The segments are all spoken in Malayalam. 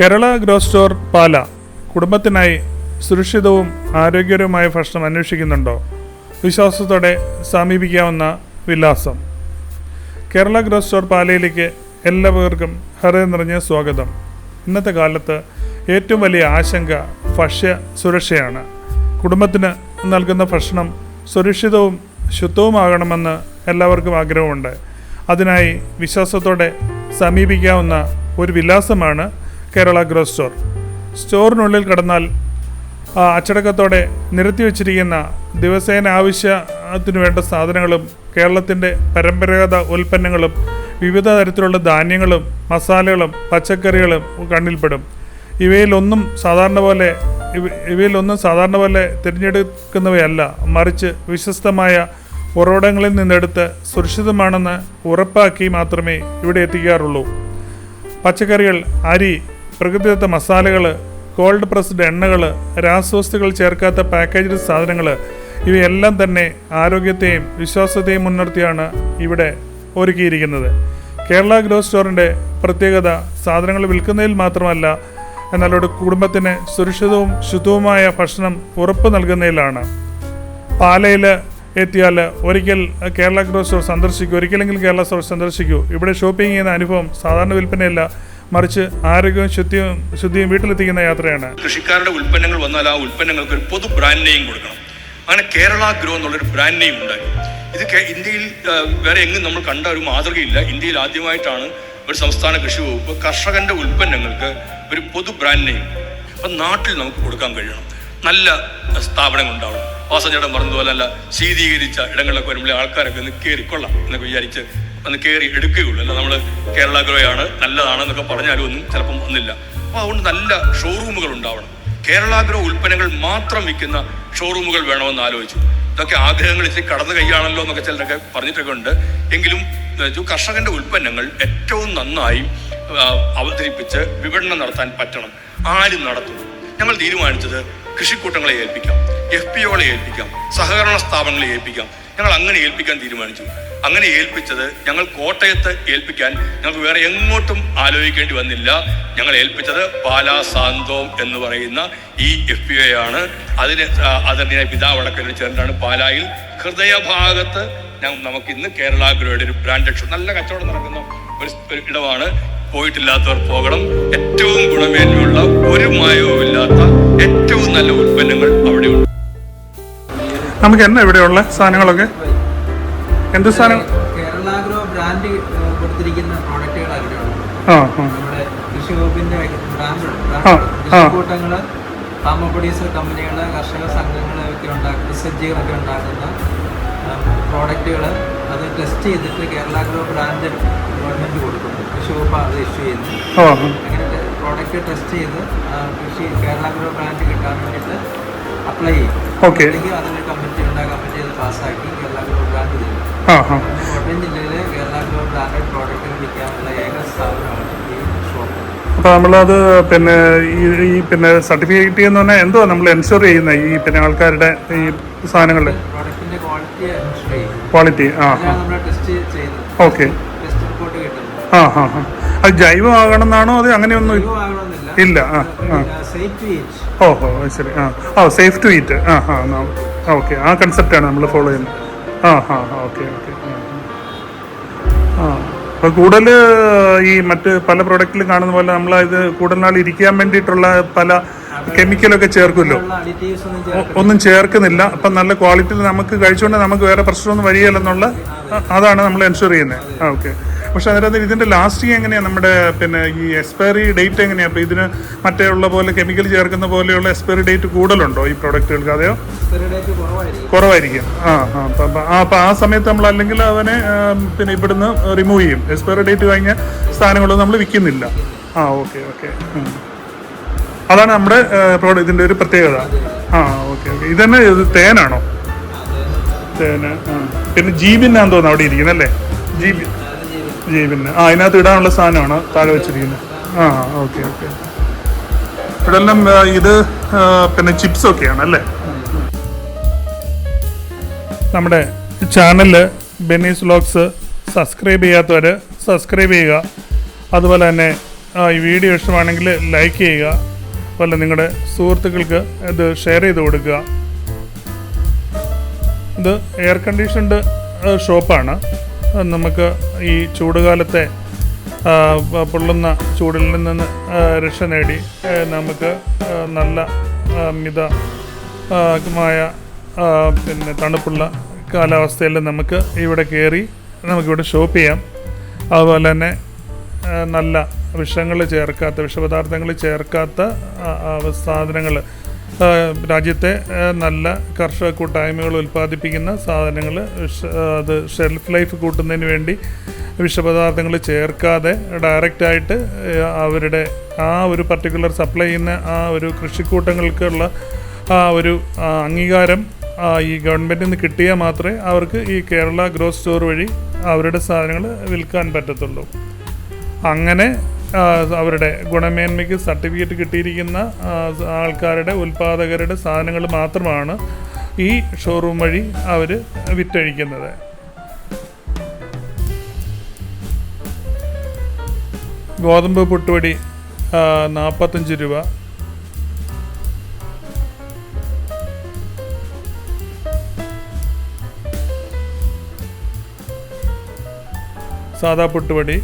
കേരള ഗ്രോ സ്റ്റോർ പാല കുടുംബത്തിനായി സുരക്ഷിതവും ആരോഗ്യകരവുമായ ഭക്ഷണം അന്വേഷിക്കുന്നുണ്ടോ? വിശ്വാസത്തോടെ സമീപിക്കാവുന്ന വിലാസം. കേരള ഗ്രോ സ്റ്റോർ പാലയിലേക്ക് എല്ലാവർക്കും ഹൃദയം നിറഞ്ഞ സ്വാഗതം. ഇന്നത്തെ കാലത്ത് ഏറ്റവും വലിയ ആശങ്ക ഭക്ഷ്യ സുരക്ഷയാണ്. കുടുംബത്തിന് നൽകുന്ന ഭക്ഷണം സുരക്ഷിതവും ശുദ്ധവുമാകണമെന്ന് എല്ലാവർക്കും ആഗ്രഹമുണ്ട്. അതിനായി വിശ്വാസത്തോടെ സമീപിക്കാവുന്ന ഒരു വിലാസമാണ് കേരള ഗ്രോസ് സ്റ്റോർ. സ്റ്റോറിനുള്ളിൽ കടന്നാൽ അച്ചടക്കത്തോടെ നിരത്തി വച്ചിരിക്കുന്ന ദിവസേന ആവശ്യത്തിന് വേണ്ട സാധനങ്ങളും കേരളത്തിന്റെ പരമ്പരാഗത ഉൽപ്പന്നങ്ങളും വിവിധ തരത്തിലുള്ള ധാന്യങ്ങളും മസാലകളും പച്ചക്കറികളും കണ്ണിൽപ്പെടും. ഇവയിലൊന്നും സാധാരണ പോലെ ഇവ- ഇവയിലൊന്നും സാധാരണ പോലെ തിരഞ്ഞെടുക്കുന്നവയല്ല. മറിച്ച് വിശ്വസ്തമായ ഉറവിടങ്ങളിൽ നിന്നെടുത്ത് സുരക്ഷിതമാണെന്ന് ഉറപ്പാക്കി മാത്രമേ ഇവിടെ എത്തിക്കാറുള്ളൂ. പച്ചക്കറികൾ അരി പ്രകൃതിദത്ത മസാലകൾ കോൾഡ് പ്രസ്ഡ് എണ്ണകൾ രാസവസ്തുക്കൾ ചേർക്കാത്ത പാക്കേജ്ഡ് സാധനങ്ങൾ ഇവയെല്ലാം തന്നെ ആരോഗ്യത്തെയും വിശ്വാസത്തെയും മുൻനിർത്തിയാണ് ഇവിടെ ഒരുക്കിയിരിക്കുന്നത്. കേരള ഗ്രോ സ്റ്റോറിന്റെ പ്രത്യേകത സാധനങ്ങൾ വിൽക്കുന്നതിൽ മാത്രമല്ല എന്നാൽ ഒരു കുടുംബത്തിന് സുരക്ഷിതവും ശുദ്ധവുമായ ഭക്ഷണം ഉറപ്പ് നൽകുന്നതിലാണ്. പാലയിൽ എത്തിയാൽ ഒരിക്കൽ കേരള ഗ്രോ സ്റ്റോർ സന്ദർശിക്കൂ ഒരിക്കലെങ്കിലും കേരള സ്റ്റോർ സന്ദർശിക്കൂ. ഇവിടെ ഷോപ്പിംഗ് ചെയ്യുന്ന അനുഭവം സാധാരണ വിൽപ്പനയല്ല മറിച്ച് ആരോഗ്യവും ശുദ്ധിയും ശുദ്ധിയും വീട്ടിലെത്തിക്കുന്ന യാത്രയാണ്. കൃഷിക്കാരുടെ ഉൽപ്പന്നങ്ങൾ വന്നാൽ ആ ഉൽപ്പന്നങ്ങൾക്ക് ഒരു പൊതു ബ്രാൻഡ് നെയിം കൊടുക്കണം. അങ്ങനെ കേരള ഗ്രോ എന്നുള്ളൊരു ബ്രാൻഡ് നെയിം ഉണ്ടായി. ഇത് ഇന്ത്യയിൽ വേറെ എങ്ങും നമ്മൾ കണ്ട ഒരു മാതൃകയില്ല. ഇന്ത്യയിൽ ആദ്യമായിട്ടാണ് ഒരു സംസ്ഥാന കൃഷി വകുപ്പ് കർഷകന്റെ ഉൽപ്പന്നങ്ങൾക്ക് ഒരു പൊതു ബ്രാൻഡ് നെയിം അപ്പം നാട്ടിൽ നമുക്ക് കൊടുക്കാൻ കഴിയണം. നല്ല സ്ഥാപനങ്ങൾ ഉണ്ടാവണം. വാസഞ്ചേട്ടൻ പറഞ്ഞതുപോലെ നല്ല ശീതീകരിച്ച ഇടങ്ങളിലൊക്കെ വരുമ്പോൾ ആൾക്കാരൊക്കെ ഒന്ന് കയറി കൊള്ളാം എന്നൊക്കെ വിചാരിച്ച് ഒന്ന് കയറി എടുക്കുകയുള്ളൂ. അല്ല നമ്മൾ കേരള ഗ്രോയാണ് നല്ലതാണെന്നൊക്കെ പറഞ്ഞാലും ഒന്നും ചിലപ്പം ഒന്നില്ല അപ്പോൾ അതുകൊണ്ട് നല്ല ഷോറൂമുകൾ ഉണ്ടാവണം. കേരള ഗ്രോ ഉൽപ്പന്നങ്ങൾ മാത്രം വിൽക്കുന്ന ഷോറൂമുകൾ വേണമെന്ന് ആലോചിച്ചു. ഇതൊക്കെ ആഗ്രഹങ്ങൾ ഇച്ചിരി കടന്നു കൈയാണല്ലോ എന്നൊക്കെ ചിലരൊക്കെ പറഞ്ഞിട്ടൊക്കെ ഉണ്ട്. എങ്കിലും കർഷകന്റെ ഉൽപ്പന്നങ്ങൾ ഏറ്റവും നന്നായി അവതരിപ്പിച്ച് വിപണനം നടത്താൻ പറ്റണം. ആരും നടത്തും. ഞങ്ങൾ തീരുമാനിച്ചത് കൃഷിക്കൂട്ടങ്ങളെ ഏൽപ്പിക്കാം. F P ഒകളെ ഏൽപ്പിക്കാം. സഹകരണ സ്ഥാപനങ്ങളെ ഏൽപ്പിക്കാം. ഞങ്ങൾ അങ്ങനെ ഏൽപ്പിക്കാൻ തീരുമാനിച്ചു. അങ്ങനെ ഏൽപ്പിച്ചത് ഞങ്ങൾ കോട്ടയത്ത് ഏൽപ്പിക്കാൻ ഞങ്ങൾക്ക് വേറെ എങ്ങോട്ടും ആലോചിക്കേണ്ടി വന്നില്ല. ഞങ്ങൾ ഏൽപ്പിച്ചത് പാലാ സാന്തോം എന്ന് പറയുന്ന ഈ എഫ് പി ഒ ആണ്. അതിന് അതിനെ പിതാവടക്കൽ ചേർന്നാണ് പാലായിൽ. ഹൃദയഭാഗത്ത് നമുക്ക് ഇന്ന് കേരള ഗ്രോയുടെ ഒരു ബ്രാൻഡഡ് നല്ല കച്ചവടം നടക്കുന്ന ഒരു ഇടമാണ്. പോയിട്ടില്ലാത്തവർ പോകണം. ഏറ്റവും ഗുണമേന്മയുള്ള ഒരു മായവും ഇല്ലാത്ത ഏറ്റവും നല്ല ഉൽപ്പന്നങ്ങൾ അവിടെയുണ്ട്. നമുക്ക് എന്നാ ഇവിടെയുള്ള സാധനങ്ങളൊക്കെ? എന്ത് സാധനം? കേരളാഗ്രോ ബ്രാൻഡ് കൊടുത്തിരിക്കുന്ന ആ ആ. നമ്മുടെ കൃഷി വകുപ്പിന്റെ ബ്രാൻഡ് ആ, ആ. ഫാമ പ്രൊഡ്യൂസർ കമ്പനികൾ കർഷക സംഘങ്ങൾ ഒക്കെ ഉണ്ടാക്കുന്ന സജ്ജികളൊക്കെ ഉണ്ടാക്കുന്ന പ്രോഡക്റ്റുകൾ അത് ടെസ്റ്റ് ചെയ്തിട്ട് കേരളാഗ്രോ ബ്രാൻഡ് ഗവൺമെന്റ് കൊടുക്കുന്നു. കൃഷി വകുപ്പ് അത് ഇഷ്യൂ ചെയ്യുന്നത് അങ്ങനെ പ്രോഡക്റ്റ് ടെസ്റ്റ് ചെയ്ത് കൃഷി കൃഷി കേരളാഗ്രോ ബ്രാൻഡ് കിട്ടാൻ വേണ്ടിയിട്ട് അപ്ലൈ ചെയ്യും. ഓക്കെ അല്ലെങ്കിൽ അതിന് കമ്മിറ്റി ഉണ്ട് ആ കമ്മിറ്റി അത് പാസ്സാക്കി കേരളാഗ്രോ ബ്രാൻഡ് തരും ആ ആ. കോട്ടയം ജില്ലയിലെ കേരള ഗ്രോ ബ്രാൻഡഡ് പ്രോഡക്റ്റുകൾ വിൽക്കാനുള്ള ഏക സ്ഥാപനമാണ് ഈ ഷോപ്പ് അപ്പോൾ നമ്മളത് പിന്നെ ഈ പിന്നെ സർട്ടിഫിക്കറ്റ് എന്ന് പറഞ്ഞാൽ എന്തോ നമ്മൾ എൻഷുർ ചെയ്യുന്ന ഈ പിന്നെ ആൾക്കാരുടെ ഈ സാധനങ്ങളുടെ പ്രോഡക്റ്റിന്റെ ക്വാളിറ്റി എൻഷുർ ചെയ്യും. ക്വാളിറ്റി ആ ടെസ്റ്റ് ഓക്കെ ടെസ്റ്റ് റിപ്പോർട്ട് കിട്ടുന്നത്. ആ ആ ആ. അത് ജൈവമാകണമെന്നാണോ അത് അങ്ങനെയൊന്നും ഇല്ല? ആ ആ. ഓ ഓ ശരി ആ. ഓ സേഫ് ടു ഈറ്റ് ആ ആ ഓക്കെ. ആ കൺസെപ്റ്റാണ് നമ്മൾ ഫോളോ ചെയ്യുന്നത്. ആ ഹാ ഓക്കെ ഓക്കെ. ആ അപ്പോൾ കൂടുതൽ ഈ മറ്റ് പല പ്രൊഡക്റ്റിലും കാണുന്ന പോലെ നമ്മൾ ഇത് കൂടുതൽ നാൾ ഇരിക്കാൻ വേണ്ടിയിട്ടുള്ള പല കെമിക്കലൊക്കെ ചേർക്കുമല്ലോ. ഒന്നും ചേർക്കുന്നില്ല. അപ്പം നല്ല ക്വാളിറ്റിയിൽ നമുക്ക് കഴിച്ചുകൊണ്ട് നമുക്ക് വേറെ പ്രശ്നമൊന്നും വരികയില്ലെന്നുള്ള അതാണ് നമ്മൾ എൻഷുർ ചെയ്യുന്നത്. ആ ഓക്കെ. പക്ഷെ അതിനകത്ത് ഇതിന്റെ ലാസ്റ്റ് എങ്ങനെയാണ് നമ്മുടെ പിന്നെ ഈ എക്സ്പയറി ഡേറ്റ് എങ്ങനെയാണ് അപ്പോൾ ഇതിന് മറ്റേ ഉള്ള പോലെ കെമിക്കൽ ചേർക്കുന്ന പോലെയുള്ള എക്സ്പയറി ഡേറ്റ് കൂടുതലുണ്ടോ ഈ പ്രൊഡക്റ്റുകൾക്ക് അതെയോ? കുറവായിരിക്കും. ആ ആ അപ്പം ആ സമയത്ത് നമ്മൾ അല്ലെങ്കിൽ അവനെ പിന്നെ ഇവിടുന്ന് റിമൂവ് ചെയ്യും. എക്സ്പയറി ഡേറ്റ് കഴിഞ്ഞ സാധനങ്ങളൊന്നും നമ്മൾ വിൽക്കുന്നില്ല. ആ ഓക്കെ ഓക്കെ അതാണ് നമ്മുടെ പ്രോഡക്റ്റ് ഇതിന്റെ ഒരു പ്രത്യേകത. ആ ഓക്കെ ഓക്കെ ഇതന്നെ ഇത് തേനാണോ? തേന് ആ. പിന്നെ ജീബിന്നാന്ന് തോന്നുന്നു അവിടെ ഇരിക്കുന്നല്ലേ അല്ലേ ജീബി ജീബിന് ആ അതിനകത്ത് ഇടാനുള്ള സാധനമാണ് താഴെ വെച്ചിരിക്കുന്നത്. ആ ഓക്കെ ഓക്കെ. ഇവിടെല്ലാം ഇത് പിന്നെ ചിപ്സ് ഒക്കെയാണ് അല്ലേ? നമ്മുടെ ചാനലിൽ ബെന്നീസ് വ്ലോഗ്സ് സബ്സ്ക്രൈബ് ചെയ്യാത്തവർ സബ്സ്ക്രൈബ് ചെയ്യുക. അതുപോലെ തന്നെ ഈ വീഡിയോ ഇഷ്ടമാണെങ്കിൽ ലൈക്ക് ചെയ്യുക. അതുപോലെ നിങ്ങളുടെ സുഹൃത്തുക്കൾക്ക് ഇത് ഷെയർ ചെയ്ത് കൊടുക്കുക. ഇത് എയർ കണ്ടീഷൻഡ് ഷോപ്പാണ്. നമുക്ക് ഈ ചൂടുകാലത്തെ പൊള്ളുന്ന ചൂടിൽ നിന്ന് രക്ഷ നേടി നമുക്ക് നല്ല മിതമായ പിന്നെ തണുപ്പുള്ള കാലാവസ്ഥയിൽ നമുക്ക് ഇവിടെ കയറി നമുക്കിവിടെ ഷോപ്പ് ചെയ്യാം. അതുപോലെ തന്നെ നല്ല വിഷങ്ങൾ ചേർക്കാത്ത വിഷപദാർത്ഥങ്ങൾ ചേർക്കാത്ത സാധനങ്ങൾ രാജ്യത്തെ നല്ല കർഷക കൂട്ടായ്മകൾ ഉൽപ്പാദിപ്പിക്കുന്ന സാധനങ്ങൾ അത് ഷെൽഫ് ലൈഫ് കൂട്ടുന്നതിന് വേണ്ടി വിഷപദാർത്ഥങ്ങൾ ചേർക്കാതെ ഡയറക്റ്റായിട്ട് അവരുടെ ആ ഒരു പർട്ടിക്കുലർ സപ്ലൈ ചെയ്യുന്ന ആ ഒരു കൃഷിക്കൂട്ടങ്ങൾക്കുള്ള ആ ഒരു അംഗീകാരം ഈ ഗവൺമെന്റിൽ നിന്ന് കിട്ടിയാൽ മാത്രമേ അവർക്ക് ഈ കേരള ഗ്രോസ് സ്റ്റോർ വഴി അവരുടെ സാധനങ്ങൾ വിൽക്കാൻ പറ്റത്തുള്ളൂ. അങ്ങനെ അവരുടെ ഗുണമേന്മയ്ക്ക് സർട്ടിഫിക്കറ്റ് കിട്ടിയിരിക്കുന്ന ആൾക്കാരുടെ ഉൽപ്പാദകരുടെ സാധനങ്ങൾ മാത്രമാണ് ഈ ഷോറൂം വഴി അവർ വിറ്റഴിക്കുന്നത്. ഗോതമ്പ് പുട്ടുവടി നാൽപ്പത്തഞ്ച് രൂപ. സാദാ പുട്ടുപൊടി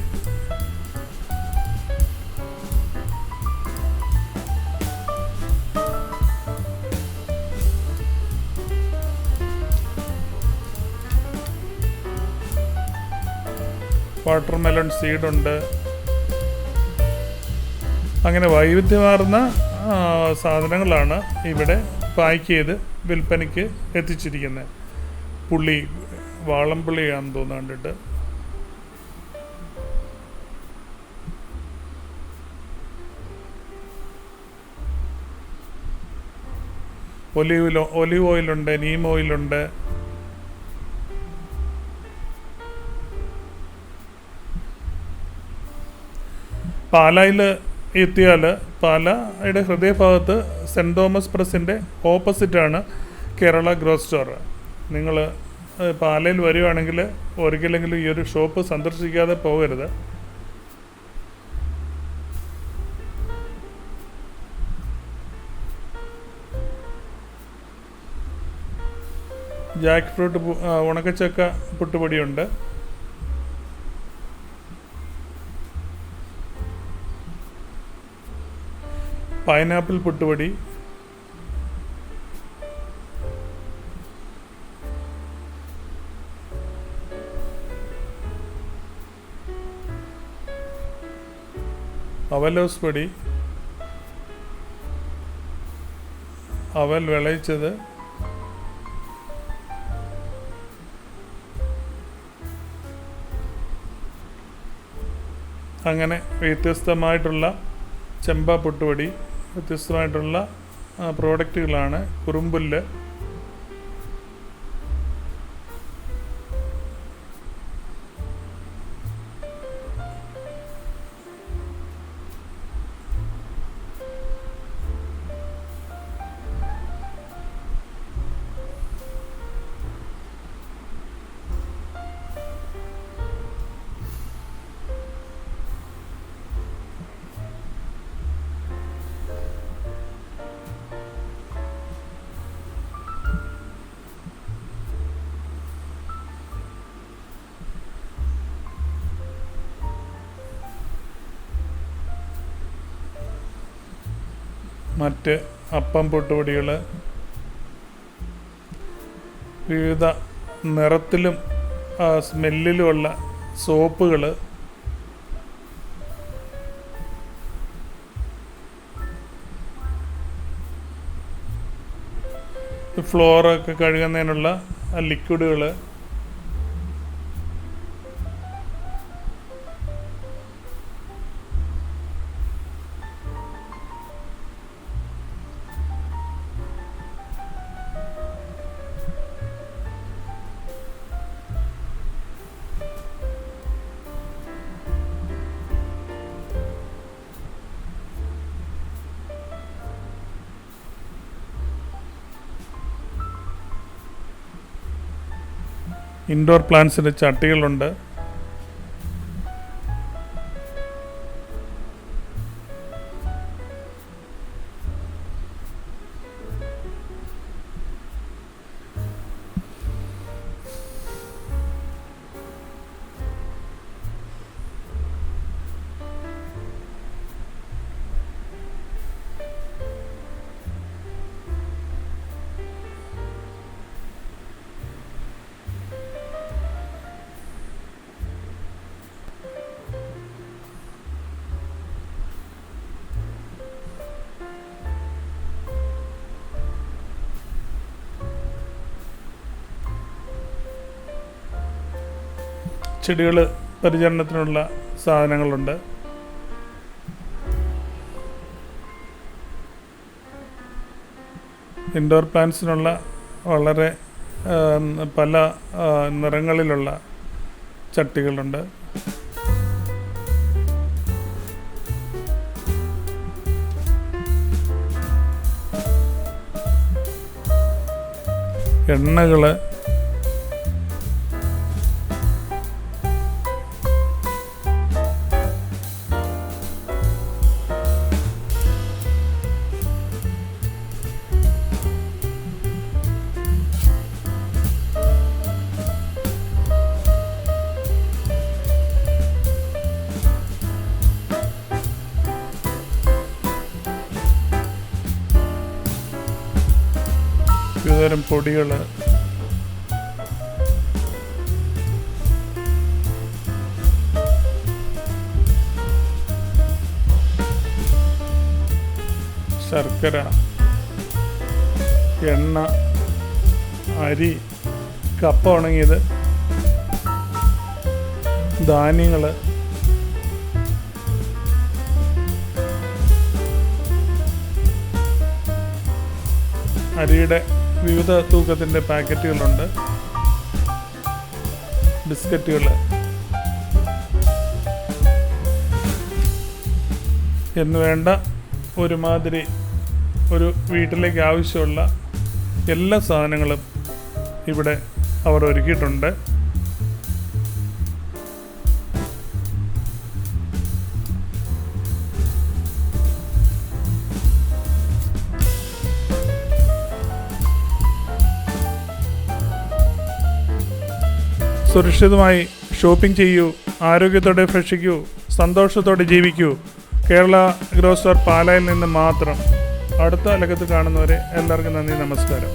വാട്ടർമെലൺ സീഡുണ്ട്. അങ്ങനെ വൈവിധ്യമാർന്ന സാധനങ്ങളാണ് ഇവിടെ പാക്ക് ചെയ്ത് വിൽപ്പനയ്ക്ക് എത്തിച്ചിരിക്കുന്നത്. പുള്ളി വാളംപുള്ളിയാണെന്ന് തോന്നുന്നു കണ്ടിട്ട് ഒലിവ് ഒലിവ് ഓയിലുണ്ട് നീം ഓയിലുണ്ട്. പാലായിൽ എത്തിയാൽ പാലയുടെ ഹൃദയഭാഗത്ത് സെന്റ് തോമസ് പ്രസിന്റെ ഓപ്പോസിറ്റാണ് കേരള ഗ്രോസ് സ്റ്റോർ. നിങ്ങൾ പാലയിൽ വരികയാണെങ്കിൽ ഒരിക്കലെങ്കിലും ഈ ഒരു ഷോപ്പ് സന്ദർശിക്കാതെ പോകരുത്. ജാക്ക് ഫ്രൂട്ട് ഉണക്കച്ചക്ക പുട്ടുപൊടിയുണ്ട്. പൈനാപ്പിൾ പുട്ടുപൊടി. അവലോസ് പൊടി. അവൽ വിളയിച്ചത്. അങ്ങനെ വ്യത്യസ്തമായിട്ടുള്ള ചെമ്പ പുട്ടുപൊടി. വ്യത്യസ്തമായിട്ടുള്ള പ്രോഡക്റ്റുകളാണ് കുറുമ്പുല്ല് മറ്റ് അപ്പം പൊട്ടുപൊടികൾ വിവിധ നിറത്തിലും സ്മെല്ലിലുമുള്ള സോപ്പുകൾ ഫ്ലോറൊക്കെ കഴുകുന്നതിനുള്ള ലിക്വിഡുകൾ ഇൻഡോർ പ്ലാന്റ്സിന്റെ ചട്ടികളുണ്ട്. ചെടികൾ പരിചരണത്തിനുള്ള സാധനങ്ങളുണ്ട്. ഇൻഡോർ പ്ലാന്റ്സിനുള്ള വളരെ പല നിറങ്ങളിലുള്ള ചട്ടികളുണ്ട്. എണ്ണകൾ വിവിധതരം പൊടികൾ. ശർക്കര എണ്ണ അരി കപ്പ ഉണങ്ങിയത് ധാന്യങ്ങൾ. അരിയുടെ വിവിധ തൂക്കത്തിന്റെ പാക്കറ്റുകളുണ്ട്. ബിസ്ക്കറ്റുകൾ. എന്ന് വേണ്ട ഒരുമാതിരി ഒരു വീട്ടിലേക്ക് ആവശ്യമുള്ള എല്ലാ സാധനങ്ങളും ഇവിടെ അവർ ഒരുക്കിയിട്ടുണ്ട്. സുരക്ഷിതമായി ഷോപ്പിംഗ് ചെയ്യൂ ആരോഗ്യത്തോടെ ഭക്ഷിക്കൂ സന്തോഷത്തോടെ ജീവിക്കൂ. കേരള ഗ്രോസർ പാലയിൽ നിന്ന് മാത്രം. അടുത്ത അലക്കത്ത് കാണുന്നവരെ എല്ലാവർക്കും നന്ദി നമസ്കാരം.